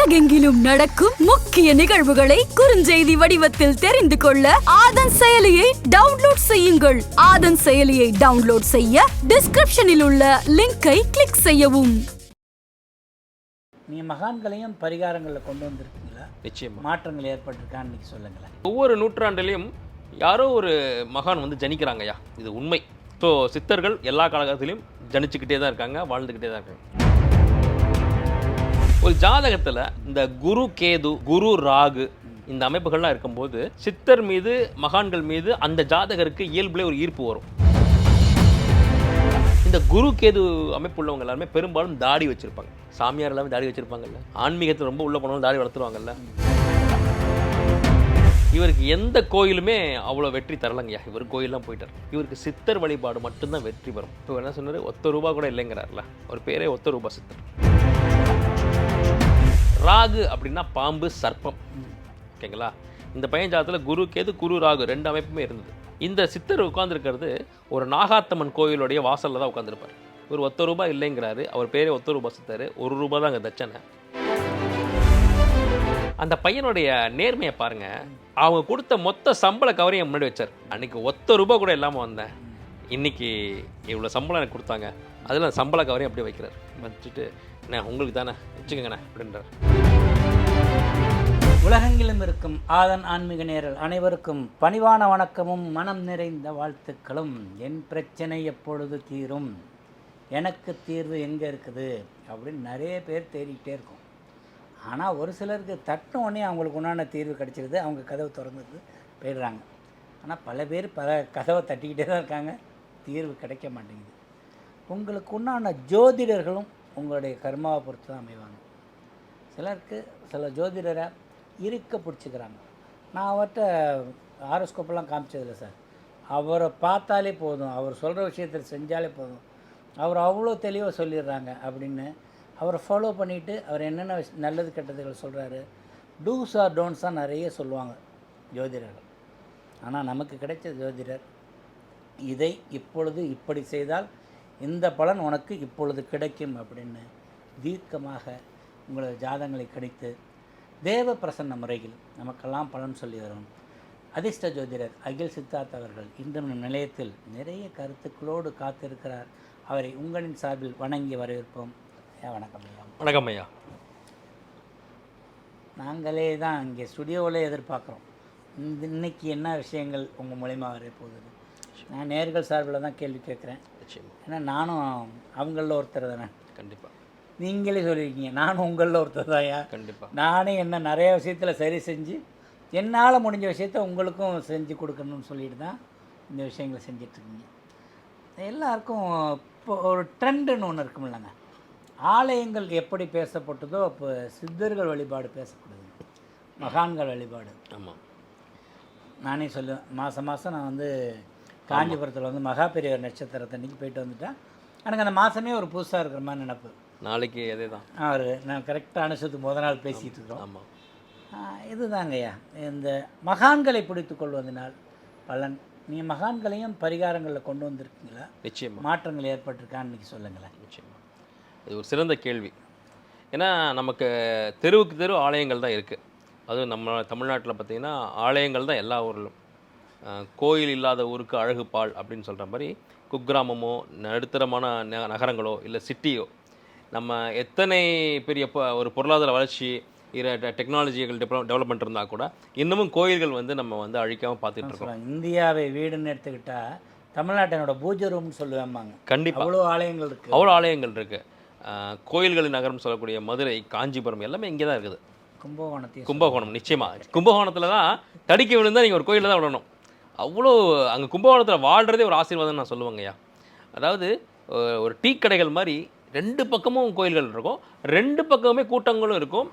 உலகெங்கிலும் நடக்கும் முக்கிய நிகழ்வுகளை குறுஞ்செய்தி வடிவத்தில் தெரிந்து கொள்ள ஆதன் செயலியை டவுன்லோட் செய்யுங்கள். ஆதன் செயலியை டவுன்லோட் செய்ய டிஸ்கிரிப்ஷனில் உள்ள லிங்கை கிளிக் செய்யவும். நீங்கள் மகான்களையும் பரிகாரங்களில் கொண்டு வந்திருக்கீங்களா? நிச்சயமா. மாற்றங்கள் ஏற்பட்டிருக்கான்னு இன்னைக்கு சொல்லுங்களேன். ஒவ்வொரு நூற்றாண்டிலையும் யாரோ ஒரு மகான் வந்து ஜனிக்கிறாங்கய்யா. இது உண்மை. ஸோ சித்தர்கள் எல்லா காலகட்டத்திலையும் ஜனிச்சுக்கிட்டே தான் இருக்காங்க வாழ்ந்துக்கிட்டே தான் இருக்காங்க. ஒரு ஜாதகத்தில் இந்த குரு கேது குரு ராகு இந்த அமைப்புகள்லாம் இருக்கும்போது சித்தர் மீது மகான்கள் மீது அந்த ஜாதகருக்கு இயல்புலே ஒரு ஈர்ப்பு வரும். இந்த குரு கேது அமைப்பு உள்ளவங்க எல்லாருமே பெரும்பாலும் தாடி வச்சிருப்பாங்க. சாமியார் எல்லாமே தாடி வச்சிருப்பாங்கல்ல. ஆன்மீகத்தில் ரொம்ப உள்ள போனவங்க தாடி வளர்த்துருவாங்கல்ல. இவருக்கு எந்த கோயிலுமே அவ்வளோ வெற்றி தரலங்கய்யா. இவர் கோயிலெலாம் போயிட்டார். இவருக்கு சித்தர் வழிபாடு மட்டும்தான் வெற்றி பெறும். இப்போ என்ன சொன்னார்? ஒத்த ரூபா கூட இல்லைங்கிறார்ல. ஒரு பேரே ஒத்த ரூபா சித்தர். ராகு அப்படின்னா பாம்பு சர்ப்பம். ஓகேங்களா? இந்த பையன் ஜாதத்தில் குரு கேது குரு ராகு ரெண்டு அமைப்புமே இருந்தது. இந்த சித்தர் உட்காந்துருக்கிறது ஒரு நாகாத்தம்மன் கோயிலுடைய வாசலில் தான் உட்காந்துருப்பார் இவர் ஒத்த ரூபாய் இல்லைங்கிறாரு. அவர் பேரே ஒத்த ரூபா சித்தர். ஒரு ரூபா தான் அங்கே தச்சனை அந்த பையனுடைய நேர்மையை பாருங்க. அவங்க கொடுத்த மொத்த சம்பள கவரையும் முன்னாடி வச்சார். அன்னைக்கு ஒத்த ரூபா கூட இல்லாமல் வந்தேன் இன்னைக்கு இவ்வளோ சம்பளம் எனக்கு கொடுத்தாங்க. அதில் சம்பள கவரையும் அப்படியே வைக்கிறார். வச்சுட்டு அண்ணே உங்களுக்கு தானே. வச்சுக்கோங்கண்ணே அப்படின்றார். உலகெங்கிலும் இருக்கும் ஆதன் ஆன்மீக நேரல் அனைவருக்கும் பணிவான வணக்கமும் மனம் நிறைந்த வாழ்த்துக்களும். என் பிரச்சனை எப்பொழுது தீரும்? எனக்கு தீர்வு எங்கே இருக்குது? அப்படின்னு நிறைய பேர் தேடிக்கிட்டே இருக்கும். ஆனால் ஒரு சிலருக்கு தட்டின உடனே அவங்களுக்கு உண்டான தீர்வு கிடச்சிருது. அவங்க கதவு திறந்துட்டு போயிடுறாங்க. ஆனால் பல பேர் பல கதவை தட்டிக்கிட்டே தான் இருக்காங்க. தீர்வு கிடைக்க மாட்டேங்குது. உங்களுக்கு உண்டான ஜோதிடர்களும் உங்களுடைய கர்மாவை பொறுத்து தான் அமைவாங்க. சிலருக்கு சில ஜோதிடரை இருக்க பிடிச்சிக்கிறாங்க. நான் அவர்கிட்ட ஆரோஸ்கோப்பெல்லாம் காமிச்சதில்லை சார். அவரை பார்த்தாலே போதும். அவர் சொல்கிற விஷயத்தை செஞ்சாலே போதும். அவர் அவ்வளோ தெளிவாக சொல்லிடுறாங்க அப்படின்னு அவரை ஃபாலோ பண்ணிவிட்டு அவர் என்னென்ன நல்லது கெட்டதுகள் சொல்கிறாரு டூஸ் ஆர் டோன்ஸ் தான் நிறைய சொல்லுவாங்க ஜோதிடர்கள். ஆனால் நமக்கு கிடைச்ச ஜோதிடர் இதை இப்பொழுது இப்படி செய்தால் இந்த பலன் உனக்கு இப்பொழுது கிடைக்கும் அப்படின்னு தீர்க்கமாக உங்களது ஜாதங்களை கணித்து தேவ பிரசன்ன முறையில் நமக்கெல்லாம் பலன் சொல்லி வரும் அதிர்ஷ்ட ஜோதிடர் அகில் சித்தார்த் அவர்கள் இன்று நம் நிலையத்தில் நிறைய கருத்துக்களோடு காத்திருக்கிறார். அவரை உங்களின் சார்பில் வணங்கி வரவேற்போம். ஐயா, வணக்கம் ஐயா. வணக்கம் ஐயா. நாங்களே தான் இங்கே ஸ்டுடியோவில் எதிர்பார்க்குறோம். இந்த இன்னைக்கு என்ன விஷயங்கள் உங்கள் மூலிமா வர போகுது நான் நேர்கள் சார்பில் தான் கேள்வி கேட்குறேன். நிச்சயமா ஏன்னா நானும் அவங்களில் ஒருத்தர் தானே. கண்டிப்பாக நீங்களே சொல்லியிருக்கீங்க நானும் உங்களில் ஒருத்தர் தான்யா கண்டிப்பாக நானே என்ன நிறைய விஷயத்தில் சரி செஞ்சு என்னால் முடிஞ்ச விஷயத்த உங்களுக்கும் செஞ்சு கொடுக்கணும்னு சொல்லிட்டு தான் இந்த விஷயங்களை செஞ்சிட்ருக்கீங்க. எல்லாருக்கும் இப்போ ஒரு ட்ரெண்டுன்னு ஒன்று இருக்குமில்லங்க. ஆலயங்கள் எப்படி பேசப்பட்டதோ அப்போ சித்தர்கள் வழிபாடு பேசப்படுது. மகான்கள் வழிபாடு. ஆமாம் நானே சொல்லுவேன் மாதம் மாதம் நான் வந்து காஞ்சிபுரத்தில் வந்து மகா பெரியவர் நட்சத்திரத்தன்னைக்கு போயிட்டு வந்துட்டேன். எனக்கு அந்த மாதமே ஒரு புதுசாக இருக்கிற மாதிரி நினப்பு. நாளைக்கு அதே தான் அவர் நான் கரெக்டாக அனுசத்துக்கு முத நாள் பேசிகிட்டு இருக்கிறோம். ஆமாம் இதுதாங்கய்யா. இந்த மகான்களை பிடித்து கொள்வதனால் பலன். நீங்கள் மகான்களையும் பரிகாரங்களில் கொண்டு வந்திருக்கீங்களா? நிச்சயமா. மாற்றங்கள் ஏற்பட்டிருக்கான்னு இன்னைக்கு சொல்லுங்களேன். நிச்சயமா. இது ஒரு சிறந்த கேள்வி. ஏன்னா நமக்கு தெருவுக்கு தெரு ஆலயங்கள் தான் இருக்குது அதுவும் நம்ம தமிழ்நாட்டில் பார்த்தீங்கன்னா ஆலயங்கள் தான் எல்லா ஊரிலும் கோயில் இல்லாத ஊருக்கு அழகு பால் அப்படின்னு சொல்கிற மாதிரி குக்கிராமமோ நடுத்தரமான ந- நகரங்களோ இல்லை சிட்டியோ நம்ம எத்தனை பெரிய ஒரு பொருளாதார வளர்ச்சி டெக்னாலஜிகள் டெவலப்மெண்ட் இருந்தால் கூட இன்னமும் கோயில்கள் வந்து நம்ம வந்து அழிக்காமல் பார்த்துட்டு இருக்கோம். இந்தியாவை வீடுன்னு எடுத்துக்கிட்டால் தமிழ்நாட்டினோட பூஜை ரூம்னு சொல்லுவேம்பாங்க. கண்டிப்பாக அவ்வளோ ஆலயங்கள் இருக்குது அவ்வளோ ஆலயங்கள் இருக்குது கோயில்களின் நகரம் சொல்லக்கூடிய மதுரை காஞ்சிபுரம் எல்லாமே இங்கே தான் இருக்குது. கும்பகோணத்தையும் கும்பகோணம் நிச்சயமா. கும்பகோணத்தில் தான் தடிக்க விழுந்தா நீங்கள் ஒரு கோயிலில் தான் விடணும். அவ்வளோ அங்கே கும்பகோணத்தில் வாழ்கிறதே ஒரு ஆசீர்வாதம் நான் சொல்லுவேங்கய்யா அதாவது ஒரு டீ கடைகள் மாதிரி ரெண்டு பக்கமும் கோயில்கள் இருக்கும். ரெண்டு பக்கமுமே கூட்டங்களும் இருக்கும்.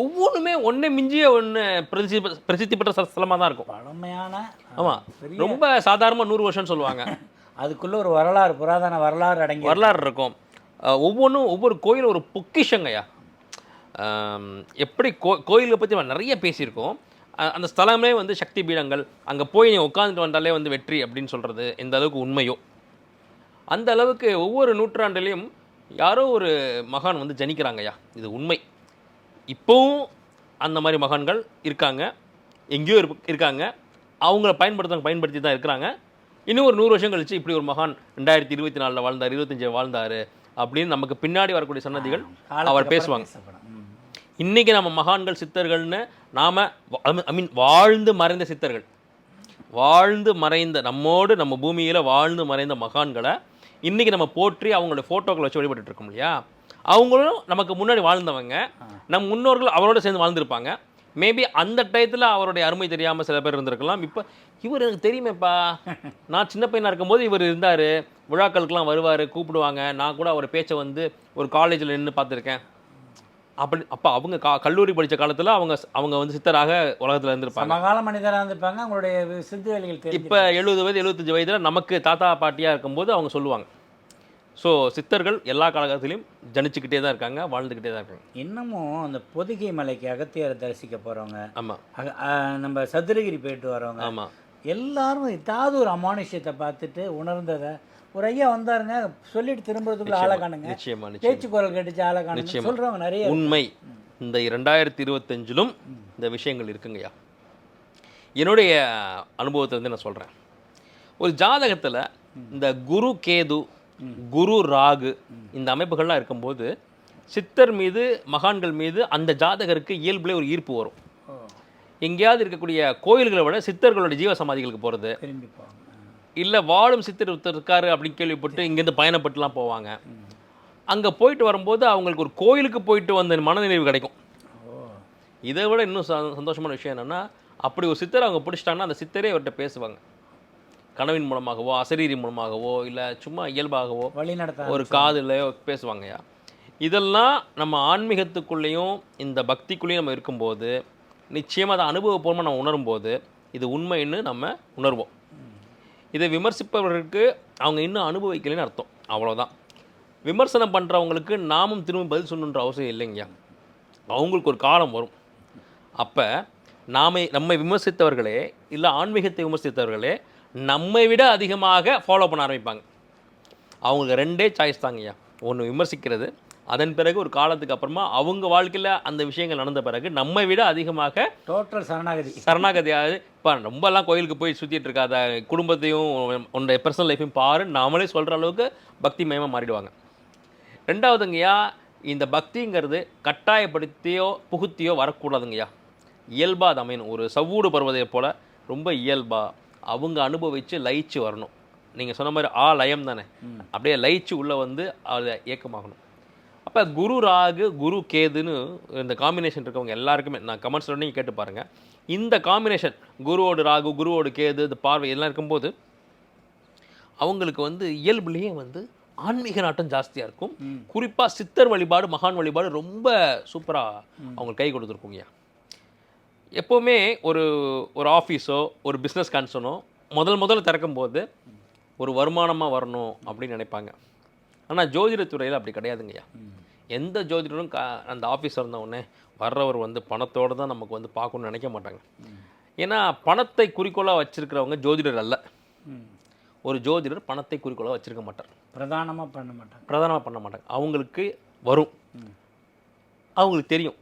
ஒவ்வொன்றுமே ஒன்றே மிஞ்சிய ஒன்று பிரசித்தி பிரசித்தி பெற்ற ஸ்தலமாக தான் இருக்கும். பழமையான ஆமாம் ரொம்ப சாதாரணமாக நூறு வருஷம்னு சொல்லுவாங்க. அதுக்குள்ள ஒரு வரலாறு புராதன வரலாறு அடங்கி வரலாறு இருக்கும். ஒவ்வொன்றும் ஒவ்வொரு கோயிலும் ஒரு பொக்கிஷங்கய்யா எப்படி கோ கோயிலை பற்றி நம்ம நிறைய பேசியிருக்கோம். அந்த ஸ்தலமே வந்து சக்தி பீடங்கள் அங்கே போய் நீ உட்காந்துட்டு வந்தாலே வந்து வெற்றி அப்படின்னு சொல்கிறது எந்த அளவுக்கு உண்மையோ. அந்த அளவுக்கு ஒவ்வொரு நூற்றாண்டுலேயும் யாரோ ஒரு மகான் வந்து ஜனிக்கிறாங்கய்யா இது உண்மை. இப்போவும் அந்த மாதிரி மகான்கள் இருக்காங்க. எங்கேயோ இருக்காங்க. அவங்கள பயன்படுத்த பயன்படுத்தி தான் இருக்கிறாங்க. இன்னும் ஒரு நூறு வருஷம் கழிச்சு இப்படி ஒரு மகான் ரெண்டாயிரத்தி இருபத்தி நாலில் வாழ்ந்தார் இருபத்தஞ்சு வாழ்ந்தார் அப்படின்னு நமக்கு பின்னாடி வரக்கூடிய சன்னதிகள் அவர் பேசுவாங்க. இன்னைக்கு நம்ம மகான்கள் சித்தர்கள்னு நாம ஐ மீன் வாழ்ந்து மறைந்த சித்தர்கள். வாழ்ந்து மறைந்த நம்மோடு நம்ம பூமியில வாழ்ந்து மறைந்த மகான்களை இன்னைக்கு நம்ம போற்றி அவங்களோட ஃபோட்டோக்களை வச்சு வழிபட்டுட்டு இருக்கோம் இல்லையா? அவங்களும் நமக்கு முன்னாடி வாழ்ந்தவங்க. நம் முன்னோர்கள் அவரோட சேர்ந்து வாழ்ந்திருப்பாங்க. மேபி அந்த டயத்தில் அவருடைய அருமை தெரியாமல் சில பேர் இருந்திருக்கலாம். இப்போ இவர் எனக்கு தெரியுமேப்பா. நான் சின்ன பையனாக இருக்கும்போது இவர் இருந்தார். விழாக்களுக்கெல்லாம் வருவார் கூப்பிடுவாங்க. நான் கூட அவர் பேச்சை வந்து ஒரு காலேஜில் நின்று பார்த்துருக்கேன். அப்படி அப்போ அவங்க கா கல்லூரி படித்த காலத்தில் அவங்க அவங்க வந்து சித்தராக உலகத்தில் இருந்திருப்பாங்க. சமகால மனிதராக இருந்திருப்பாங்க. அவங்களுடைய சிந்து வேலைகள் இப்போ எழுபது வயது எழுபத்தஞ்சு வயதில் நமக்கு தாத்தா பாட்டியாக இருக்கும்போது அவங்க சொல்லுவாங்க. ஸோ சித்தர்கள் எல்லா காலகட்டத்திலையும் ஜனிச்சுக்கிட்டே தான் இருக்காங்க வாழ்ந்துக்கிட்டே தான் இருக்காங்க. இன்னமும் அந்த பொதிகை மலைக்கு அகத்தியரை தரிசிக்க போகிறவங்க ஆமாம் நம்ம சதுரகிரி போயிட்டு வரவங்க ஆமாம் எல்லாரும் ஏதாவது ஒரு அமானுஷ்யத்தை பார்த்துட்டு உணர்ந்ததை ஒரு ஐயா வந்தாருங்க சொல்லிட்டு திரும்புறதுக்குள்ள ஆளை காணுங்க. பேச்சு குரல் கேட்டுச்சு ஆளை காணுங்க. சொல்றவங்க நிறைய உண்மை. இந்த இரண்டாயிரத்தி இருபத்தஞ்சிலும் இந்த விஷயங்கள் இருக்குங்கய்யா. என்னுடைய அனுபவத்தை வந்து நான் சொல்கிறேன் ஒரு ஜாதகத்தில் இந்த குரு கேது குரு ராகு இந்த அமைப்புகள்லாம் இருக்கும்போது சித்தர் மீது மகான்கள் மீது அந்த ஜாதகருக்கு இயல்புலே ஒரு ஈர்ப்பு வரும். எங்கேயாவது இருக்கக்கூடிய கோயில்களை விட சித்தர்களோட ஜீவ சமாதிகளுக்கு போகிறது இல்லை வாழும் சித்தர் ஒருத்தர் இருக்காரு அப்படின்னு கேள்விப்பட்டு இங்கேருந்து பயணப்பட்டுலாம் போவாங்க. அங்கே போயிட்டு வரும்போது அவங்களுக்கு ஒரு கோயிலுக்கு போயிட்டு வந்த மனநிறைவு கிடைக்கும். இதை விட இன்னும் சந்தோஷமான விஷயம் என்னென்னா அப்படி ஒரு சித்தரை அவங்க பிடிச்சிட்டாங்கன்னா அந்த சித்தரே அவர்கிட்ட பேசுவாங்க. கனவின் மூலமாகவோ அசரீரி மூலமாகவோ இல்லை சும்மா இயல்பாகவோ வழி நடத்த ஒரு காதுலையோ பேசுவாங்கய்யா. இதெல்லாம் நம்ம ஆன்மீகத்துக்குள்ளேயும் இந்த பக்திக்குள்ளேயும் நம்ம இருக்கும்போது நிச்சயமாக அதை அனுபவபூர்வமாக நம்ம உணரும்போது இது உண்மைன்னு நம்ம உணர்வோம். இதை விமர்சிப்பவர்களுக்கு அவங்க இன்னும் அனுபவிக்கலைன்னு அர்த்தம். அவ்வளோதான் விமர்சனம் பண்ணுறவங்களுக்கு நாமும் திரும்ப பதில் சொல்லணுன்ற அவசியம் இல்லைங்கய்யா அவங்களுக்கு ஒரு காலம் வரும். அப்போ நாம நம்மை விமர்சித்தவர்களே இல்லை ஆன்மீகத்தை விமர்சித்தவர்களே நம்மை விட அதிகமாக ஃபாலோ பண்ண ஆரம்பிப்பாங்க. அவங்களுக்கு ரெண்டே சாய்ஸ் தாங்கய்யா. ஒன்று விமர்சிக்கிறது அதன் பிறகு ஒரு காலத்துக்கு அப்புறமா அவங்க வாழ்க்கையில் அந்த விஷயங்கள் நடந்த பிறகு நம்மை விட அதிகமாக டோட்டல் சரணாகதி. சரணாகதியாவது இப்போ ரொம்பலாம் கோயிலுக்கு போய் சுற்றிட்டு இருக்காத குடும்பத்தையும் உன்னுடைய பர்சனல் லைஃப்பையும் பாரு நாமளே சொல்கிற அளவுக்கு பக்தி மயமாக மாறிடுவாங்க. ரெண்டாவதுங்கய்யா இந்த பக்திங்கிறது கட்டாயப்படுத்தியோ புகுத்தியோ வரக்கூடாதுங்கய்யா. இயல்பாக அது அமையணும். ஒரு சவ்வூடு பருவதை போல் ரொம்ப இயல்பாக அவங்க அனுபவித்து லயிச்சு வரணும். நீங்கள் சொன்ன மாதிரி ஆ லயம் தானே அப்படியே லயிச்சு உள்ளே வந்து அதை இயக்கமாகணும். அப்போ குரு ராகு குரு கேதுன்னு இந்த காம்பினேஷன் இருக்கவங்க எல்லாருக்குமே நான் கமெண்ட்ஸில் நீங்கள் கேட்டு பாருங்கள் இந்த காம்பினேஷன் குருவோடு ராகு குருவோடு கேது இந்த பார்வை எல்லாம் இருக்கும்போது அவங்களுக்கு வந்து இயல்புலேயே வந்து ஆன்மீக நாட்டம் ஜாஸ்தியாக இருக்கும். குறிப்பாக சித்தர் வழிபாடு மகான் வழிபாடு ரொம்ப சூப்பராக அவங்களுக்கு கை கொடுத்துருக்குங்கய்யா எப்போவுமே ஒரு ஒரு ஆஃபீஸோ ஒரு பிஸ்னஸ் கான்சனோ முதல் முதல்ல திறக்கும் போது ஒரு வருமானமாக வரணும் அப்படின்னு நினைப்பாங்க. ஆனால் ஜோதிடத்துறையில் அப்படி கிடையாதுங்கய்யா. எந்த ஜோதிடரும் கா அந்த ஆஃபீஸ் இருந்த உடனே வர்றவர் வந்து பணத்தோடு தான் நமக்கு வந்து பார்க்கணும்னு நினைக்க மாட்டாங்க. ஏன்னா பணத்தை குறிக்கோளாக வச்சிருக்கிறவங்க ஜோதிடர் அல்ல. ஒரு ஜோதிடர் பணத்தை குறிக்கோளாக வச்சிருக்க மாட்டார். பிரதானமா பண்ண மாட்டாங்க. பிரதானமாக பண்ண மாட்டாங்க. அவங்களுக்கு வரும். அவங்களுக்கு தெரியும்.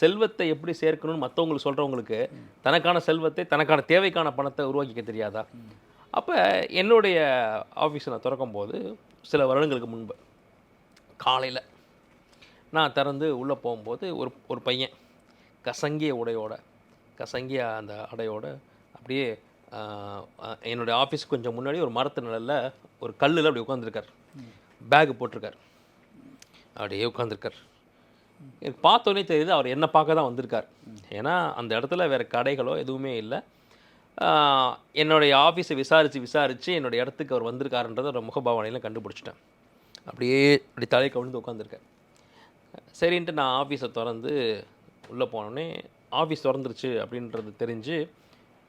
செல்வத்தை எப்படி சேர்க்கணும்னு மற்றவங்களுக்கு சொல்கிறவங்களுக்கு தனக்கான செல்வத்தை தனக்கான தேவைக்கான பணத்தை உருவாக்கிக்க தெரியாதா? அப்போ என்னுடைய ஆஃபீஸை நான் திறக்கும் போது சில வருடங்களுக்கு முன்பு காலையில் நான் திறந்து உள்ளே போகும்போது ஒரு ஒரு பையன் கசங்கிய உடையோட கசங்கிய அந்த அடையோட அப்படியே என்னுடைய ஆஃபீஸ் கொஞ்சம் முன்னாடி ஒரு மரத்து நிழல்ல ஒரு கல்லில் அப்படி உட்காந்துருக்கார் பேக் போட்டிருக்கார். அப்படியே உட்காந்துருக்கார் எனக்கு பார்த்தோன்னே தெரியுது அவர் என்ன பார்க்க தான் வந்திருக்கார். ஏன்னா அந்த இடத்துல வேறு கடைகளோ எதுவுமே இல்லை. என்னுடைய ஆஃபீஸை விசாரித்து விசாரித்து என்னுடைய இடத்துக்கு அவர் வந்திருக்காருன்றதை ஒரு முகபாவனையில் கண்டுபிடிச்சிட்டேன். அப்படியே அப்படி தலை கவிழ்ந்து உட்காந்துருக்கேன் சரின்ட்டு நான் ஆஃபீஸை திறந்து உள்ளே போனோடனே ஆஃபீஸ் திறந்துருச்சு அப்படின்றது தெரிஞ்சு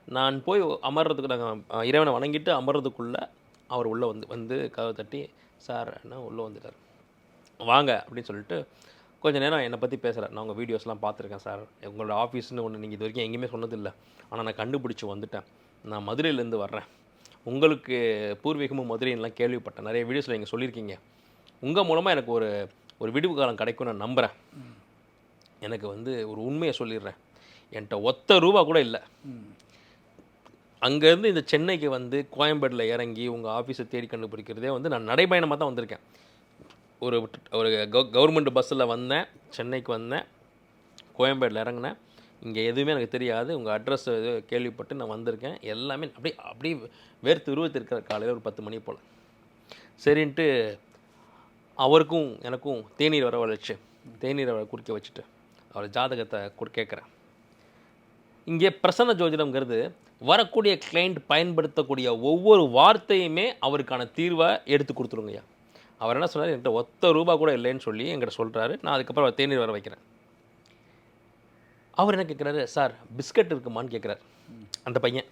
நான் போய் அமர்றதுக்கு நாங்கள் இறைவனை வணங்கிட்டு அமர்றதுக்குள்ளே அவர் உள்ளே வந்து வந்து கதவை தட்டி சார் என்ன உள்ளே வந்துட்டார். வாங்க அப்படின்னு சொல்லிட்டு கொஞ்சம் நேரம் என்னை பற்றி பேசுகிறேன் நான் உங்கள் வீடியோஸ்லாம் பார்த்துருக்கேன் சார் உங்களோட ஆஃபீஸ்னு ஒன்று நீங்கள் இது வரைக்கும் எங்கேயுமே சொன்னதில்லை ஆனால் நான் கண்டுபிடிச்சி வந்துட்டேன். நான் மதுரையிலேருந்து வர்றேன். உங்களுக்கு பூர்வீகமும் மதுரைன்னுலாம் கேள்விப்பட்டேன். நிறைய வீடியோஸில் நீங்கள் சொல்லியிருக்கீங்க. உங்கள் மூலமாக எனக்கு ஒரு ஒரு விடுவு காலம் கிடைக்கும் நான் நம்புகிறேன் எனக்கு வந்து ஒரு உண்மையை சொல்லிடுறேன். என்கிட்ட ஒத்த ரூபா கூட இல்லை. அங்கேருந்து இந்த சென்னைக்கு வந்து கோயம்பேட்டில் இறங்கி உங்கள் ஆஃபீஸை தேடி கண்டுபிடிக்கிறதே வந்து நான் நடைபயணமாக தான் வந்திருக்கேன். ஒரு ஒரு கவர்மெண்ட் பஸ்ஸில் வந்தேன் சென்னைக்கு வந்தேன் கோயம்பேட்டில் இறங்கினேன். இங்கே எதுவுமே எனக்கு தெரியாது. உங்கள் அட்ரஸ் கேள்விப்பட்டு நான் வந்திருக்கேன். எல்லாமே அப்படி அப்படி வேர்த்து உருவத்திருக்கிற காலையில் ஒரு பத்து மணி போல். சரின்ட்டு அவருக்கும் எனக்கும் தேநீர் வர வச்சு தேநீரை குடிக்க வச்சுட்டு அவர் ஜாதகத்தை கொடு கேட்குறேன். இங்கே பிரசன்ன ஜோதிடம்ங்கிறது வரக்கூடிய கிளைண்ட் பயன்படுத்தக்கூடிய ஒவ்வொரு வார்த்தையுமே அவருக்கான தீர்வை எடுத்து கொடுத்துருங்கய்யா. அவர் என்ன சொன்னார்? என்கிட்ட ஒத்த ரூபா கூட இல்லைன்னு சொல்லி என்கிட்ட சொல்கிறாரு நான் அதுக்கப்புறம் தேநீர் வர வைக்கிறேன். அவர் என்ன கேட்குறாரு சார் பிஸ்கட் இருக்குமான்னு கேட்குறாரு அந்த பையன்.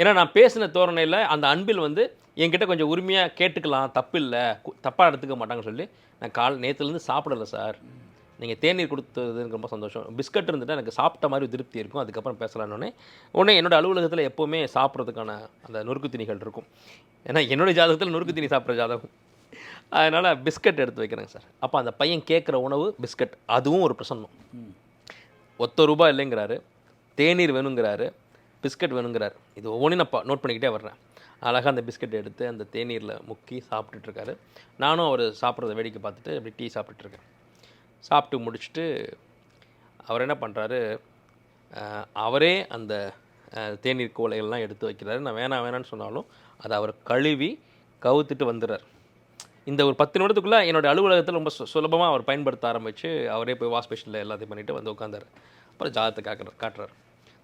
ஏன்னா நான் பேசின தோரணையில் அந்த அன்பில் வந்து என்கிட்ட கொஞ்சம் உரிமையாக கேட்டுக்கலாம் தப்பு இல்லை தப்பாக எடுத்துக்க மாட்டாங்கன்னு சொல்லி நான் கால் நேற்றுலேருந்து சாப்பிடல சார். நீங்கள் தேநீர் கொடுத்தது எனக்கு ரொம்ப சந்தோஷம். பிஸ்கட் இருந்துட்டு எனக்கு சாப்பிட்ட மாதிரி திருப்தி இருக்கும். அதுக்கப்புறம் பேசலான்னு உடனே என்னோட அலுவலகத்தில் எப்போவுமே சாப்பிட்றதுக்கான அந்த நொறுக்கு திணிகள் இருக்கும். ஏன்னா என்னுடைய ஜாதகத்தில் நொறுக்கு திணி சாப்பிட்ற ஜாதகம். அதனால் பிஸ்கட் எடுத்து வைக்கிறேங்க சார். அப்போ அந்த பையன் கேட்குற உணவு பிஸ்கட். அதுவும் ஒரு பிரசன்னம். ஒத்த ரூபாய் இல்லைங்கிறாரு. தேநீர் வேணுங்கிறாரு. பிஸ்கட் வேணுங்கிறாரு. இது ஒவ்வொன்றையும் நான் நோட் பண்ணிக்கிட்டே வர்றேன். அழகாக அந்த பிஸ்கட் எடுத்து அந்த தேநீரில் முக்கி சாப்பிட்டுட்ருக்காரு. நானும் அவர் சாப்பிட்றத வேடிக்கை பார்த்துட்டு அப்படி டீ சாப்பிட்டுட்ருக்கேன். சாப்பிட்டு முடிச்சுட்டு அவர் என்ன பண்ணுறாரு அவரே அந்த தேநீர் கோலைகள்லாம் எடுத்து வைக்கிறாரு. நான் வேணாம் வேணான்னு சொன்னாலும் அதை அவர் கழுவி கவுத்துட்டு வந்துடுறார். இந்த ஒரு பத்து நிமிடத்துக்குள்ளே என்னோட அலுவலகத்தில் ரொம்ப சுலபமாக அவர் பயன்படுத்த ஆரம்பித்து அவரே போய் வாஷ் பேஷனில் எல்லாத்தையும் பண்ணிவிட்டு வந்து உட்காந்தாரு அப்புறம் ஜாதகத்தை காட்டுறார் காட்டுறாரு.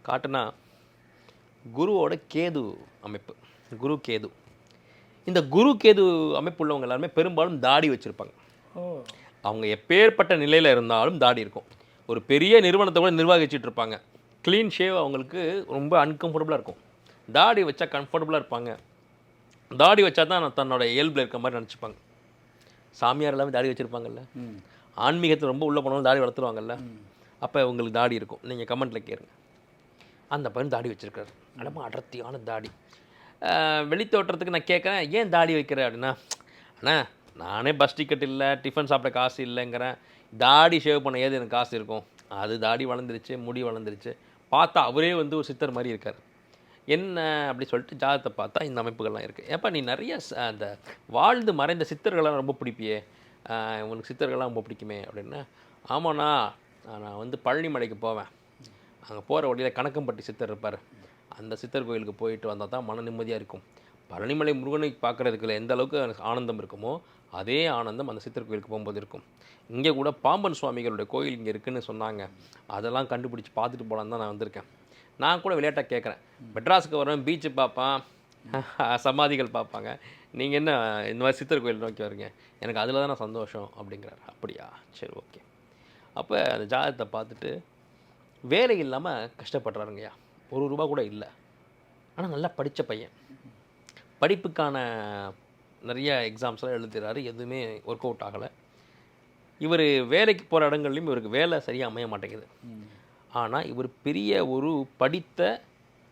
காட்டுனா குருவோட கேது அமைப்பு. குரு கேது. இந்த குரு கேது அமைப்பு உள்ளவங்க எல்லாருமே பெரும்பாலும் தாடி வச்சுருப்பாங்க. அவங்க எப்பேற்பட்ட நிலையில் இருந்தாலும் தாடி இருக்கும். ஒரு பெரிய நிறுவனத்தை கூட நிர்வகிச்சிட்டு இருப்பாங்க. க்ளீன் ஷேவ் அவங்களுக்கு ரொம்ப அன்கம்ஃபர்டபுளாக இருக்கும். தாடி வச்சா கம்ஃபர்டபுளாக இருப்பாங்க. தாடி வச்சா தான் தன்னோட இயல்பில் இருக்க மாதிரி நினச்சிப்பாங்க. சாமியார் எல்லாமே தாடி வச்சுருப்பாங்கல்ல. ஆன்மீகத்தில் ரொம்ப உள்ளே போனவங்க தாடி வளர்த்துருவாங்கல்ல. அப்போ உங்களுக்கு தாடி இருக்கும். நீங்கள் கமெண்ட்டில் கேளுங்க. அந்த பையன் தாடி வச்சிருக்காரு. அடமா அடர்த்தியான தாடி. ஆஹ் வெளி தோற்றத்துக்கு நான் கேட்குறேன் ஏன் தாடி வைக்கிற? அப்படின்னா அண்ணா நானே பஸ் டிக்கெட் இல்லை டிஃபன் சாப்பிட காசு இல்லைங்கிறேன். தாடி ஷேவ் பண்ண ஏது எனக்கு காசு இருக்கும்? அது தாடி வளர்ந்துருச்சு முடி வளர்ந்துருச்சு. பார்த்தா அவரே வந்து ஒரு சித்தர் மாதிரி இருக்கார். என்ன அப்படி சொல்லிட்டு ஜாதகத்தை பார்த்தா இந்த அமைப்புகள்லாம் இருக்குது ஏப்பா நீ நிறைய அந்த வாழ்ந்து மறைந்த சித்தர்கள்லாம் ரொம்ப பிடிப்பியே. உனக்கு சித்தர்கள்லாம் ரொம்ப பிடிக்குமே அப்படின்னா ஆமாண்ணா நான் வந்து பழனிமலைக்கு போவேன். அங்கே போகிற வழியில் கணக்கம்பட்டி சித்தர் இருப்பார். அந்த சித்தர் கோயிலுக்கு போயிட்டு வந்தால் தான் மன நிம்மதியாக இருக்கும். பழனிமலை முருகனை பார்க்குறதுக்குள்ள எந்த அளவுக்கு எனக்கு ஆனந்தம் இருக்குமோ அதே ஆனந்தம் அந்த சித்தர் கோயிலுக்கு போகும்போது இருக்கும். இங்கே கூட பாம்பன் சுவாமிகளுடைய கோயில் இங்கே இருக்குதுன்னு சொன்னாங்க. அதெல்லாம் கண்டுபிடிச்சி பார்த்துட்டு போகலான்னு தான் நான் வந்திருக்கேன். நான் கூட விளையாட்டாக கேட்குறேன். மெட்ராஸுக்கு வரேன் பீச்சு பார்ப்பேன். சமாதிகள் பார்ப்பாங்க. நீங்கள் என்ன இந்த மாதிரி சித்தர் கோயில் நோக்கி வரீங்க எனக்கு அதில் தானே சந்தோஷம் அப்படிங்கிறாரு. அப்படியா? சரி ஓகே. அப்போ அந்த ஜாதகத்தை பார்த்துட்டு வேலை இல்லாமல் கஷ்டப்படுறாருங்கய்யா ஒரு ரூபா கூட இல்லை. ஆனால் நல்லா படித்த பையன். படிப்புக்கான நிறைய எக்ஸாம்ஸ்லாம் எழுதுகிறாரு எதுவுமே ஒர்க் அவுட் ஆகலை. இவர் வேலைக்கு போகிற இடங்கள்லையும் இவருக்கு வேலை சரியாக அமைய மாட்டேங்குது. ஆனால் இவர் பெரிய ஒரு படித்த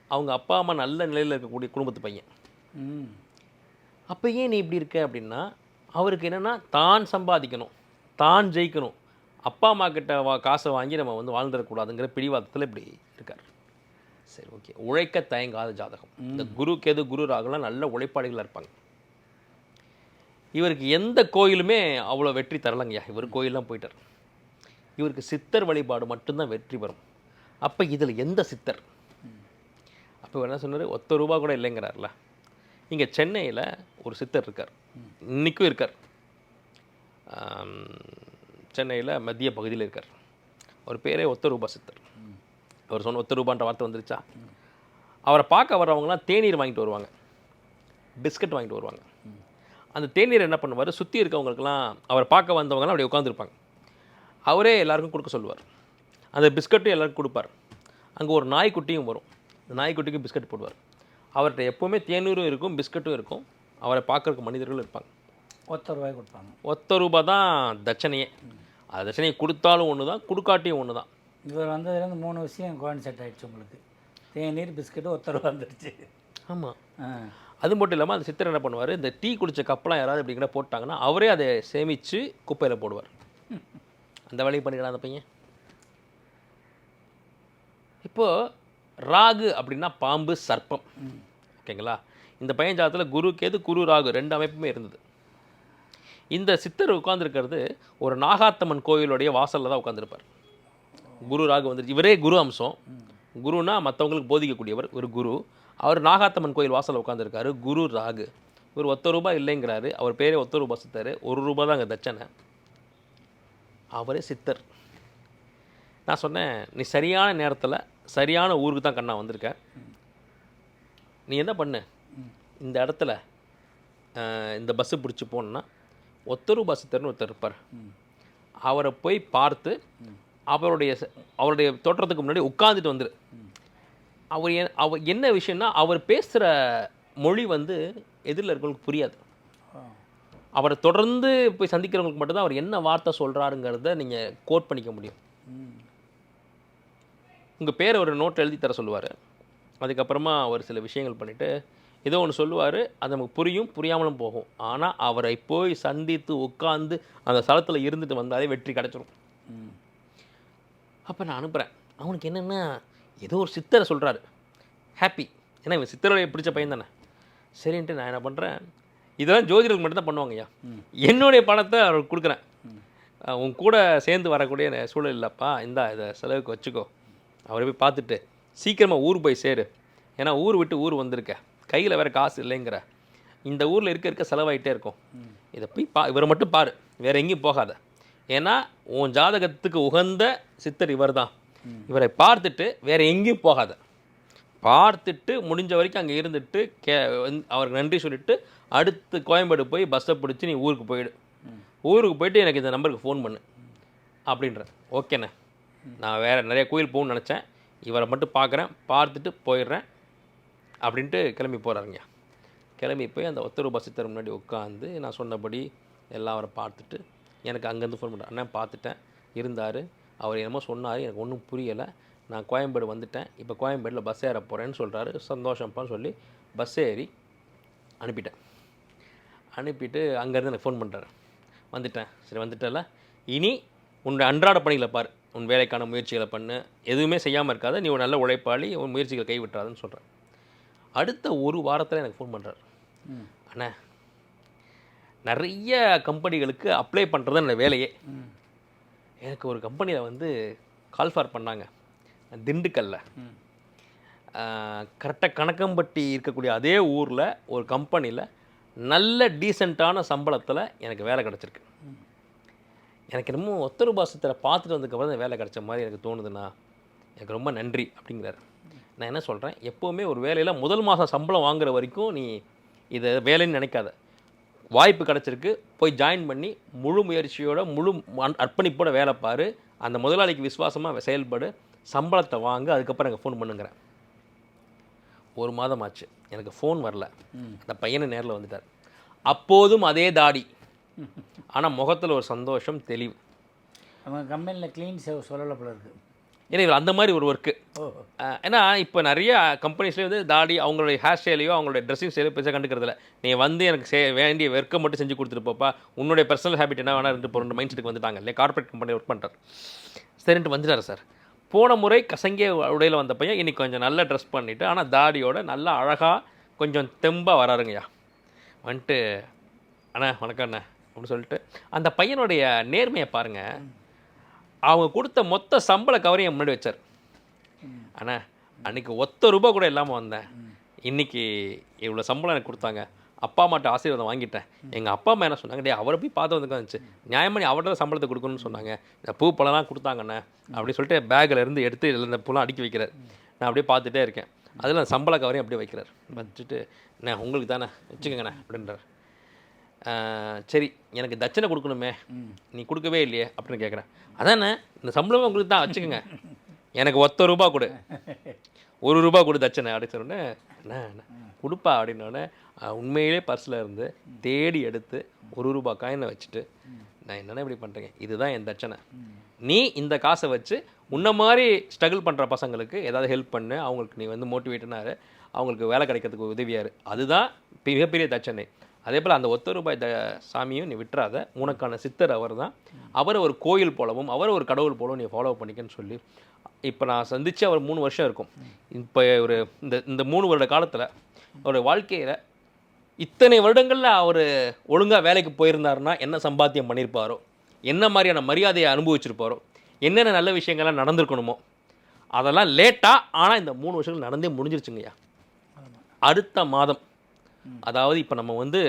அவங்க அப்பா அம்மா நல்ல நிலையில் இருக்கக்கூடிய குடும்பத்து பையன். ம். அப்போ ஏன் நீ இப்படி இருக்க அப்படின்னா அவருக்கு என்னென்னா தான் சம்பாதிக்கணும் தான் ஜெயிக்கணும். அப்பா அம்மா கிட்ட வா காசை வாங்கி நம்ம வந்து வாழ்ந்துடக்கூடாதுங்கிற பிடிவாதத்தில் இப்படி இருக்கார். சரி ஓகே. உழைக்க தயங்காத ஜாதகம். இந்த குரு கேது குரு ராகுலாம் நல்ல உழைப்பாளிகளாக இருப்பாங்க. இவருக்கு எந்த கோயிலுமே அவ்வளோ வெற்றி தரலங்கய்யா. இவர் கோயிலெலாம் போயிட்டார். இவருக்கு சித்தர் வழிபாடு மட்டும்தான் வெற்றி பெறும். அப்போ இதில் எந்த சித்தர்? அப்போ என்ன சொன்னார்? ஒத்த ரூபா கூட இல்லைங்கிறார்ல. இங்கே சென்னையில் ஒரு சித்தர் இருக்கார். இன்றைக்கும் இருக்கார். சென்னையில் மத்திய பகுதியில் இருக்கார். அவர் பேரே ஒத்த ரூபா சித்தர். அவர் சொன்ன ஒத்த ரூபான்ற வார்த்தை வந்துருச்சா? அவரை பார்க்க வர்றவங்கலாம் தேநீர் வாங்கிட்டு வருவாங்க. பிஸ்கட் வாங்கிட்டு வருவாங்க. அந்த தேநீர் என்ன பண்ணுவார்? சுற்றி இருக்கவங்களுக்கெல்லாம் அவரை பார்க்க வந்தவங்கலாம் அப்படியே உட்காந்துருப்பாங்க அவரே எல்லாருக்கும் கொடுக்க சொல்லுவார். அந்த பிஸ்கட்டும் எல்லாருக்கும் கொடுப்பார். அங்கே ஒரு நாய்க்குட்டியும் வரும். அந்த நாய்க்குட்டிக்கு பிஸ்கட் போடுவார். அவர்கிட்ட எப்போவுமே தேநீரும் இருக்கும் பிஸ்கட்டும் இருக்கும். அவரை பார்க்கறதுக்கு மனிதர்களும் இருப்பாங்க. ஒத்த ரூபாய் கொடுப்பாங்க. ஒத்த ரூபா தான் தட்சணையே. அது தட்சணையை கொடுத்தாலும் ஒன்று தான் கொடுக்காட்டியும் ஒன்று தான் இவர் வந்ததுலேருந்து மூணு விஷயம் கோயின் செட் ஆயிடுச்சு உங்களுக்கு. தேநீர் பிஸ்கட்டு ஒத்த ரூபா வந்துடுச்சு ஆமாம் அது மட்டும் இல்லாமல் அந்த சித்தர் என்ன பண்ணுவார்? இந்த டீ குடிச்ச கப்பெல்லாம் யாராவது இப்படி கூட போட்டாங்கன்னா அவரே அதை சேமித்து குப்பையில் போடுவார். அந்த வேலையை பண்ணிக்கலாம் அந்த பையன். இப்போது ராகு அப்படின்னா பாம்பு சர்ப்பம். ஓகேங்களா? இந்த பையன் ஜாதத்தில் குரு கேது குரு ராகு ரெண்டு அமைப்புமே இருந்தது. இந்த சித்தர் உட்காந்துருக்கிறது ஒரு நாகாத்தம்மன் கோயிலுடைய வாசலில் தான் உட்காந்துருப்பார் குரு ராகு வந்துருச்சு. இவரே குரு அம்சம். குருனா மற்றவங்களுக்கு போதிக்கக்கூடியவர் ஒரு குரு. அவர் நாகாத்தம்மன் கோயில் வாசலில் உட்காந்துருக்காரு குரு ராகு. இவர் ஒத்த ரூபாய் இல்லைங்கிறாரு. அவர் பேரே ஒத்த ரூபாய் சித்தர். ஒரு ரூபா தான் அங்கே தச்சனை அவரே சித்தர். நான் சொன்னேன் நீ சரியான நேரத்தில் சரியான ஊருக்கு தான் கண்ணா வந்திருக்க. நீ என்ன பண்ணு? இந்த இடத்துல இந்த பஸ்ஸு பிடிச்சி போனோன்னா ஒத்தரு பஸ்ஸுத்தர்னு ஒருத்தர் இருப்பார். அவரை போய் பார்த்து அவருடைய அவருடைய தோற்றத்துக்கு முன்னாடி உட்காந்துட்டு வந்துரு. அவர் எ- அவர் என்ன விஷயம்னா அவர் பேசுகிற மொழி வந்து எதிரில் இருக்கவங்களுக்கு புரியாது. அவரை தொடர்ந்து போய் சந்திக்கிறவங்களுக்கு மட்டும்தான் அவர் என்ன வார்த்தை சொல்கிறாருங்கிறத நீங்கள் கோட் பண்ணிக்க முடியும். உங்கள் பேரை ஒரு நோட் எழுதி தர சொல்லுவார். அதுக்கப்புறமா அவர் சில விஷயங்கள் பண்ணிவிட்டு ஏதோ ஒன்று சொல்லுவார் அது நமக்கு புரியும் புரியாமலும் போகும். ஆனால் அவரை போய் சந்தித்து உட்காந்து அந்த ஸ்தலத்தில் இருந்துட்டு வந்தாலே வெற்றி கிடச்சிரும். அப்போ நான் அனுப்புகிறேன் அவனுக்கு என்னென்னா ஏதோ ஒரு சித்தரை சொல்கிறாரு ஹாப்பி ஏன்னா இவன் சித்தருடைய பிடிச்ச பையன் தானே. சரின்ட்டு நான் என்ன பண்ணுறேன் இதெல்லாம் ஜோதிடருக்கு மட்டும் தான் பண்ணுவாங்கய்யா என்னுடைய பணத்தை அவருக்கு கொடுக்குறேன். உன் கூட சேர்ந்து வரக்கூடிய சூழல் இல்லைப்பா. இந்தா இதை செலவுக்கு வச்சுக்கோ. அவரை போய் பார்த்துட்டு சீக்கிரமாக ஊர் போய் சேரு. ஏன்னா ஊர் விட்டு ஊர் வந்திருக்க. கையில் வேறு காசு இல்லைங்கிற. இந்த ஊரில் இருக்க இருக்க செலவாயிட்டே இருக்கும். இதை போய் பா இவரை மட்டும் பாரு. வேறு எங்கேயும் போகாத. ஏன்னா உன் ஜாதகத்துக்கு உகந்த சித்தர் இவர் தான் இவரை பார்த்துட்டு வேறு எங்கேயும் போகாத. பார்த்துட்டு முடிஞ்ச வரைக்கும் அங்கே இருந்துட்டு கே வந்து அவருக்கு நன்றி சொல்லிட்டு அடுத்து கோயம்பேடு போய் பஸ்ஸை பிடிச்சி நீ ஊருக்கு போயிடு. ஊருக்கு போயிட்டு எனக்கு இந்த நம்பருக்கு ஃபோன் பண்ணு. அப்படின்ற ஓகேண்ணே. நான் வேறு நிறைய கோயில் போகணும்னு நினச்சேன். இவரை மட்டும் பார்க்குறேன் பார்த்துட்டு போயிடுறேன் அப்படின்ட்டு கிளம்பி போகிறாருங்க கிளம்பி போய் அந்த ஒத்தரு பஸ் சித்தர் முன்னாடி உட்காந்து நான் சொன்னபடி எல்லாம் அவரை பார்த்துட்டு எனக்கு அங்கேருந்து ஃபோன் பண்ணுறேன் அண்ணன் பார்த்துட்டேன் இருந்தார். அவர் என்னமோ சொன்னார் எனக்கு ஒன்றும் புரியலை. நான் கோயம்பேடு வந்துட்டேன். இப்போ கோயம்பேடில் பஸ் ஏற போகிறேன்னு சொல்கிறாரு சந்தோஷம்ப்பான்னு சொல்லி பஸ் ஏறி அனுப்பிட்டேன். அனுப்பிட்டு அங்கேருந்து எனக்கு ஃபோன் பண்ணுறாரு வந்துட்டேன். சரி வந்துட்டல இனி உன்னுடைய அன்றாட பணிகளை பார். உன் வேலைக்கான முயற்சிகளை பண்ணு. எதுவுமே செய்யாமல் இருக்காத. நீ ஒரு நல்ல உழைப்பாளி உன் முயற்சிகளை கைவிட்டுறாதுன்னு சொல்கிறேன் அடுத்த ஒரு வாரத்தில் எனக்கு ஃபோன் பண்ணுறாரு அண்ணா நிறைய கம்பெனிகளுக்கு அப்ளை பண்ணுறது என்னோட வேலையே. எனக்கு ஒரு கம்பெனியில் வந்து கால் ஃபார் பண்ணாங்க. திண்டுக்கல்ல. கரெக்டாக கணக்கம்பட்டி இருக்கக்கூடிய அதே ஊரில் ஒரு கம்பெனியில் நல்ல டீசெண்டான சம்பளத்தில் எனக்கு வேலை கிடச்சிருக்கு. எனக்கு என்னமோ ஒத்த ரூபாசத்தில் பார்த்துட்டு வந்ததுக்கப்புறம் தான் வேலை கிடைச்ச மாதிரி எனக்கு தோணுதுண்ணா எனக்கு ரொம்ப நன்றி அப்படிங்கிறாரு. நான் என்ன சொல்கிறேன் எப்போவுமே ஒரு வேலையில் முதல் மாதம் சம்பளம் வாங்குற வரைக்கும் நீ இதை வேலைன்னு நினைக்காத. வாய்ப்பு கிடச்சிருக்கு போய் ஜாயின் பண்ணி முழு முயற்சியோட முழு அர்ப்பணிப்போட வேலை பாரு. அந்த முதலாளிக்கு விசுவாசமாக செயல்படு. சம்பளத்தை வாங்க அதுக்கப்புறம் எனக்கு ஃபோன் பண்ணுங்கிறேன் ஒரு மாதம் ஆச்சு. எனக்கு ஃபோன் வரல. அந்த பையனை நேரில் வந்துட்டார். அப்போதும் அதே தாடி. ஆனால் முகத்தில் ஒரு சந்தோஷம் தெளிவு. அவங்க கம்பெனியில் க்ளீன் சேவ் சொல்லலை போல இருக்கு. ஏன்னா இவர் அந்த மாதிரி ஒரு ஒர்க்கு ஓ ஏன்னா இப்போ நிறைய கம்பெனிஸ்லேயே வந்து தாடி அவங்களுடைய ஹேர் ஸ்டைலையோ அவங்களுடைய ட்ரெஸ்ஸிங் ஸ்டைலையோ பெருசாக கண்டுக்கிறதில்ல. நீ வந்து எனக்கு சே வேண்டிய ஒர்க்கை மட்டும் செஞ்சு கொடுத்துட்டு போப்பா உன்னுடைய பர்சனல் ஹேபிட் என்ன வேணா இருந்து போகிற மைண்ட் செட்டுக்கு வந்துட்டாங்க இல்லையா? கார்ப்பரேட் கம்பெனி ஒர்க் பண்ணுறாரு சரின்ட்டு வந்துட்டார் சார். போன முறை கசங்கிய உடையில் வந்த பையன் இன்னைக்கு கொஞ்சம் நல்லா ட்ரெஸ் பண்ணிவிட்டு ஆனால் தாடியோட நல்லா அழகாக கொஞ்சம் தெம்பாக வராருங்கய்யா. வந்துட்டு அண்ணா வணக்கம் அண்ணா. அப்படின்னு சொல்லிட்டு அந்த பையனுடைய நேர்மையை பாருங்கள் அவங்க கொடுத்த மொத்த சம்பள கவரையும் முன்னாடி வச்சார். அண்ணா அன்றைக்கி ஒத்த ரூபா கூட இல்லாமல் வந்தேன். இன்னைக்கு இவ்வளோ சம்பளம் எனக்கு கொடுத்தாங்க. அப்பா அம்மாட்ட ஆசீர்வாதம் வாங்கிட்டேன். எங்கள் அப்பா அம்மா என்ன சொன்னாங்க டே அவரை போய் பார்த்து வந்து வந்துச்சு நியாயமாக நீ அவர்கிட்ட தான் சம்பளத்தை கொடுக்கணும்னு சொன்னாங்க. இந்த பூ பழம்லாம் கொடுத்தாங்கண்ணே அப்படின்னு சொல்லிட்டு பேக்கில் இருந்து எடுத்து இதில் இந்த பூலாம் அடுக்கி வைக்கிறார். நான் அப்படியே பார்த்துட்டே இருக்கேன். அதில் சம்பள கவரையும் அப்படியே வைக்கிறார். வச்சுட்டு அண்ணே உங்களுக்கு தானே. வச்சுக்கோங்கண்ணே அப்படின்றார். சரி எனக்கு தட்சணை கொடுக்கணுமே. நீ கொடுக்கவே இல்லையே அப்படின்னு கேட்குறேன் அதானே இந்த சம்பளமே உங்களுக்கு தான் வச்சுக்கோங்க. எனக்கு ஒத்த ரூபா கொடு. ஒரு ரூபா கொடு தட்சணை அப்படின்னு சொன்னோடனே கொடுப்பா அப்படின்னோடனே உண்மையிலே பர்ஸில் இருந்து தேடி எடுத்து ஒரு ரூபா காயினை வச்சுட்டு நான் என்னென்ன இப்படி பண்ணுறேங்க இதுதான் என் தட்சணை. நீ இந்த காசை வச்சு உன்ன மாதிரி ஸ்ட்ரகிள் பண்ணுற பசங்களுக்கு ஏதாவது ஹெல்ப் பண்ணு. அவங்களுக்கு நீ வந்து மோட்டிவேட்டனாரு அவங்களுக்கு வேலை கிடைக்கிறதுக்கு உதவியாரு. அதுதான் மிகப்பெரிய தட்சணை. அதே போல் அந்த ஒத்த ரூபாய் த சாமியும் நீ விட்டுறாத. உனக்கான சித்தர் அவர் தான் அவரை ஒரு கோயில் போலவும் அவரை ஒரு கடவுள் போலவும் நீ ஃபாலோ பண்ணிக்கன்னு சொல்லி இப்போ நான் சந்திச்சு அவர் மூணு வருஷம் இருக்கும். இப்போ ஒரு இந்த இந்த மூணு வருட காலத்தில் அவருடைய வாழ்க்கையில் இத்தனை வருடங்களில் அவர் ஒழுங்காக வேலைக்கு போயிருந்தாருன்னா என்ன சம்பாத்தியம் பண்ணியிருப்பாரோ என்ன மாதிரியான மரியாதையை அனுபவிச்சிருப்பாரோ? என்னென்ன நல்ல விஷயங்கள்லாம் நடந்திருக்கணுமோ? அதெல்லாம் லேட்டாக ஆனால் இந்த மூணு வருஷங்கள் நடந்தே முடிஞ்சிருச்சுங்கய்யா. அடுத்த மாதம் அதாவது இப்போ நம்ம வந்து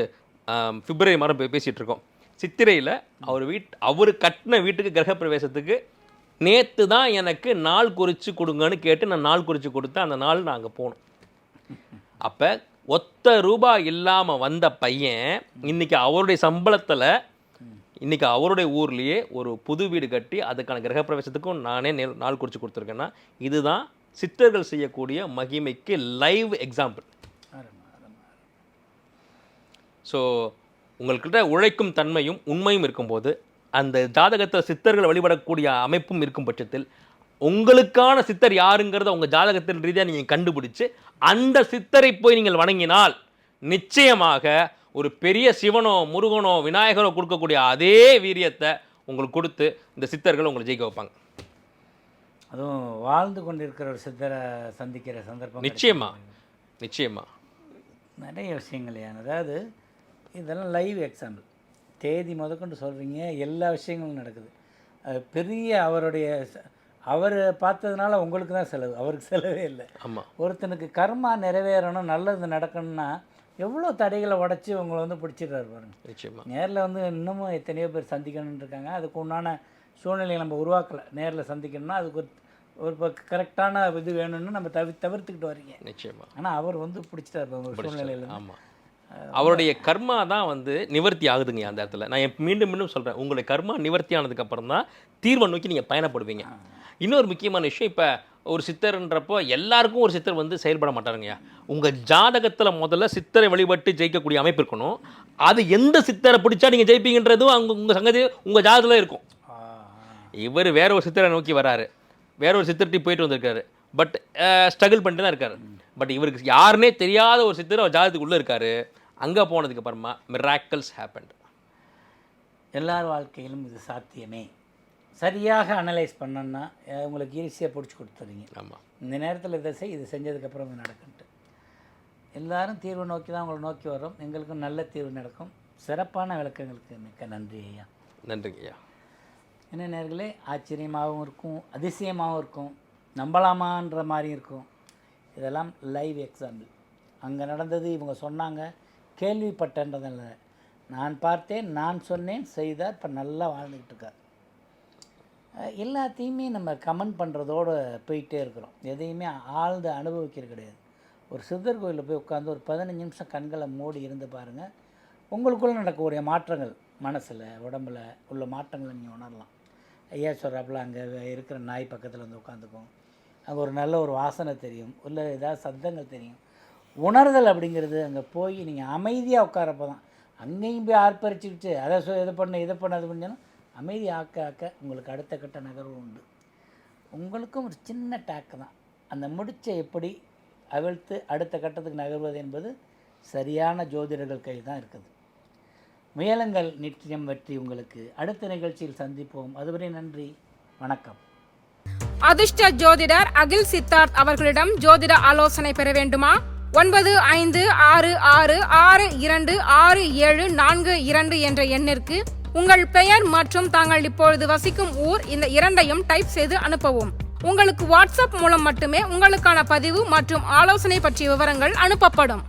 பிப்ரவரி மாதம் பேசிகிட்டு இருக்கோம் சித்திரையில் அவர் வீட் அவர் கட்டின வீட்டுக்கு கிரகப்பிரவேசத்துக்கு நேற்று தான் எனக்கு நாள் குறித்து கொடுங்கன்னு கேட்டு நான் நாள் குறித்து கொடுத்தேன் அந்த நாள் நான் அங்கே போனோம். அப்போ ஒத்த ரூபாய் இல்லாமல் வந்த பையன் இன்றைக்கி அவருடைய சம்பளத்தில் இன்னைக்கு அவருடைய ஊர்லேயே ஒரு புது வீடு கட்டி அதுக்கான கிரகப்பிரவேசத்துக்கும் நானே நே- நாள் குறித்து கொடுத்துருக்கேன்னா இதுதான் சித்தர்கள் செய்யக்கூடிய மகிமைக்கு லைவ் எக்ஸாம்பிள் ஸோ உங்கள்கிட்ட உழைக்கும் தன்மையும் உண்மையும் இருக்கும்போது அந்த ஜாதகத்தில் சித்தர்கள் வழிபடக்கூடிய அமைப்பும் இருக்கும் பட்சத்தில் உங்களுக்கான சித்தர் யாருங்கிறத உங்கள் ஜாதகத்தின் ரீதியாக நீங்கள் கண்டுபிடிச்சு அந்த சித்தரை போய் நீங்கள் வணங்கினால் நிச்சயமாக ஒரு பெரிய சிவனோ முருகனோ விநாயகரோ கொடுக்கக்கூடிய அதே வீரியத்தை உங்களுக்கு கொடுத்து இந்த சித்தர்கள் உங்களை ஜெயிக்க வைப்பாங்க. அதுவும் வாழ்ந்து கொண்டிருக்கிற ஒரு சித்தரை சந்திக்கிற சந்தர்ப்பம் நிச்சயமா. நிச்சயமா. நிறைய விஷயங்கள் ஏன்? அதாவது இதெல்லாம் லைவ் எக்ஸாம்பிள் தேதி முதற்கொண்டு சொல்கிறீங்க எல்லா விஷயங்களும் நடக்குது. பெரிய அவருடைய அவர் பார்த்ததுனால உங்களுக்கு தான் செலவு அவருக்கு செலவே இல்லை. ஆமாம் ஒருத்தனுக்கு கர்மா நிறைவேறணும் நல்லது நடக்கணும்னா எவ்வளோ தடைகளை உடச்சி உங்களை வந்து பிடிச்சிடுறாரு பாருங்க. நிச்சயமா. நேரில் வந்து இன்னமும் எத்தனையோ பேர் சந்திக்கணும்னு இருக்காங்க. அதுக்கு உண்டான சூழ்நிலையை நம்ம உருவாக்கலை. நேரில் சந்திக்கணும்னா அதுக்கு ஒரு ஒரு கரெக்டான இது வேணும்னு நம்ம தவி தவிர்த்துக்கிட்டு வர்றீங்க. நிச்சயமா. ஆனால் அவர் வந்து பிடிச்சிட்டாரு ஒரு சூழ்நிலையில் ஆமாம் அவருடைய கர்மா தான் வந்து நிவர்த்தி ஆகுதுங்க அந்த இடத்துல. நான் மீண்டும் மீண்டும் சொல்கிறேன் உங்களுடைய கர்மா நிவர்த்தி ஆனதுக்கு அப்புறம் தான் தீர்வை நோக்கி நீங்கள் பயணப்படுவீங்க. இன்னொரு முக்கியமான விஷயம் இப்போ ஒரு சித்தர்ன்றப்போ எல்லாருக்கும் ஒரு சித்தர் வந்து செயல்பட மாட்டாருங்கய்யா. உங்கள் ஜாதகத்தில் முதல்ல சித்தரை வழிபட்டு ஜெயிக்கக்கூடிய அமைப்பு இருக்கணும். அது எந்த சித்தரை பிடிச்சா நீங்கள் ஜெயிப்பீங்கன்றதும் அங்கே உங்கள் சங்கதி உங்கள் ஜாதகத்தில் இருக்கும். இவர் வேற ஒரு சித்தரை நோக்கி வராரு. வேற ஒரு சித்தர்கிட்ட போயிட்டு வந்திருக்காரு. பட் ஸ்ட்ரகிள் பண்ணிட்டு தான் இருக்காரு. பட் இவருக்கு யாருனே தெரியாத ஒரு சித்தர் அவர் ஜாதகத்துக்குள்ளே இருக்காரு. அங்கே போனதுக்கு அப்புறமா மிராக்கல்ஸ் ஹேப்பன்ட் எல்லார் வாழ்க்கையிலும் இது சாத்தியமே. சரியாக அனலைஸ் பண்ணோன்னா உங்களுக்கு ஈஸியாக பிடிச்சி கொடுத்துறீங்க. ஆமாம் இந்த நேரத்தில் இதை செய் இது செஞ்சதுக்கப்புறம் இது நடக்குன்ட்டு. எல்லாரும் தீர்வு நோக்கி தான் உங்களை நோக்கி வரோம் எங்களுக்கும் நல்ல தீர்வு நடக்கும். சிறப்பான விளக்கங்களுக்கு மிக்க நன்றி ஐயா. நன்றிங்க ஐயா. என்ன நேர்களே ஆச்சரியமாகவும் இருக்கும் அதிசயமாகவும் இருக்கும் நம்பலாமான்ற மாதிரி இருக்கும். இதெல்லாம் லைவ் எக்ஸாம்பிள் அங்கே நடந்தது இவங்க சொன்னாங்க. கேள்விப்பட்டன்றதில்ல. நான் பார்த்தேன் நான் சொன்னேன் செய்தார் இப்போ நல்லா வாழ்ந்துக்கிட்டு இருக்கார் எல்லாத்தையுமே நம்ம கமெண்ட் பண்ணுறதோடு போயிட்டே இருக்கிறோம். எதையுமே ஆழ்ந்து அனுபவிக்கிறது கிடையாது. ஒரு சித்தர் கோயிலில் போய் உட்காந்து ஒரு பதினஞ்சு நிமிஷம் கண்களை மூடி இருந்து பாருங்கள் உங்களுக்குள்ளே நடக்கக்கூடிய மாற்றங்கள் மனசில் உடம்புல உள்ள மாற்றங்களை நீங்கள் உணரலாம். ஐயா சொல்கிறாப்புல அங்கே இருக்கிற நாய் பக்கத்தில் வந்து உட்காந்துக்கும். அங்கே ஒரு நல்ல ஒரு வாசனை தெரியும். இல்லை ஏதாவது சத்தங்கள் தெரியும். உணர்தல் அப்படிங்கிறது அங்கே போய் நீங்கள் அமைதியாக உட்காரப்போ தான் அங்கேயும் போய் ஆர்ப்பரிச்சுக்கிட்டு அதை சொ இதை பண்ண இதை பண்ண அது பண்ணாலும் அமைதி ஆக்க ஆக்க உங்களுக்கு அடுத்த கட்ட நகர்வு உண்டு. உங்களுக்கும் ஒரு சின்ன டேக்கு தான். அந்த முடிச்சை எப்படி அவிழ்த்து அடுத்த கட்டத்துக்கு நகர்வது என்பது சரியான ஜோதிடர்கள் கையில் தான் இருக்குது. முயலங்கள் நிச்சயம் வெற்றி உங்களுக்கு. அடுத்த நிகழ்ச்சியில் சந்திப்போம். அதுவரை நன்றி. வணக்கம். அதிர்ஷ்ட ஜோதிடர் அகில் சித்தார்த் அவர்களிடம் ஜோதிட ஆலோசனை பெற வேண்டுமா? ஒன்பது ஐந்து ஆறு ஆறு ஆறு இரண்டு ஆறு ஏழு நான்கு இரண்டு என்ற எண்ணிற்கு உங்கள் பெயர் மற்றும் தாங்கள் இப்பொழுது வசிக்கும் ஊர் இந்த இரண்டையும் டைப் செய்து அனுப்பவும். உங்களுக்கு வாட்ஸ்அப் மூலம் மட்டுமே உங்களுக்கான பதிவு மற்றும் ஆலோசனை பற்றிய விவரங்கள் அனுப்பப்படும்.